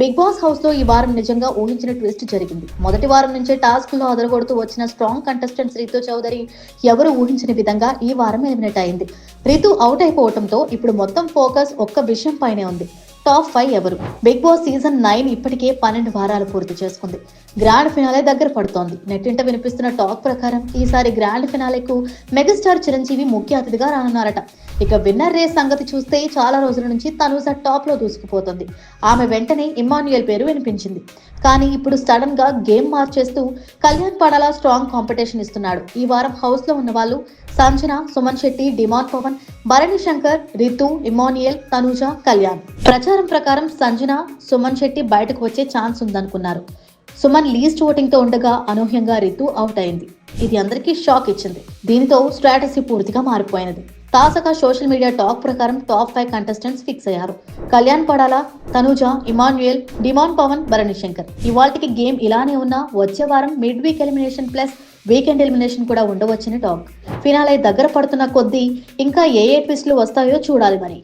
Big boss హౌస్లో ఈ వారం నిజంగా ఊహించిన ట్విస్ట్ జరిగింది. మొదటి వారం నుంచే టాస్క్లో అదరగొడుతూ వచ్చిన స్ట్రాంగ్ కంటెస్టెంట్స్ రితు చౌదరి ఎవరు ఊహించని విధంగా ఈ వారం ఎలిమినేట్ అయింది. రితు అవుట్ అయిపోవడంతో ఇప్పుడు మొత్తం ఫోకస్ ఒక్క విషయం పైనే ఉంది. టాప్ ఫైవ్ ఎవరు? బిగ్ బాస్ సీజన్ నైన్ ఇప్పటికే పన్నెండు వారాలు పూర్తి చేసుకుంది. గ్రాండ్ ఫినాలే దగ్గర పడుతోంది. నెట్టింట వినిపిస్తున్న టాక్ ప్రకారం ఈసారి గ్రాండ్ ఫినాలేకు మెగాస్టార్ చిరంజీవి ముఖ్య అతిథిగా రానున్నారట. ఇక విన్నర్ రేస్ సంగతి చూస్తే చాలా రోజుల నుంచి తనూజ టాప్లో దూసుకుపోతుంది. ఆమె వెంటనే ఇమ్మాన్యుయల్ పేరు వినిపించింది. కానీ ఇప్పుడు సడన్గా గేమ్ మార్చేస్తూ కళ్యాణ్ పడాలా స్ట్రాంగ్ కాంపిటీషన్ ఇస్తున్నాడు. ఈ వారం హౌస్లో ఉన్న వాళ్ళు సంజన సుమన్ శెట్టి డిమాన్ పవన్ భరణి శంకర్ రితు ఇమానియల్ తనూజ కళ్యాణ్. ప్రచారం ప్రకారం సంజన సుమన్ శెట్టి బయటకు వచ్చే ఛాన్స్ ఉందనుకున్నారు. సుమన్ లీస్ట్ ఓటింగ్తో ఉండగా అనూహ్యంగా రితు అవుట్ అయింది. ఇది అందరికీ షాక్ ఇచ్చింది. దీనితో స్ట్రాటజీ పూర్తిగా మారిపోయినది. తాజాగా సోషల్ మీడియా టాక్ ప్రకారం టాప్ ఫైవ్ కంటెస్టెంట్స్ ఫిక్స్ అయ్యారు. కళ్యాణ్ పడాలా తనుజ ఇమాన్యుయల్ డిమాన్ పవన్ భరణి శంకర్ ఇవాళకి గేమ్ ఇలానే ఉన్నా వచ్చే వారం mid week elimination plus weekend elimination కూడా ఉండవచ్చని టాక్. ఫినాలే దగ్గర పడుతున్న కొద్దీ ఇంకా ఏ ఏ ట్విస్టులు వస్తాయో చూడాలి మరి.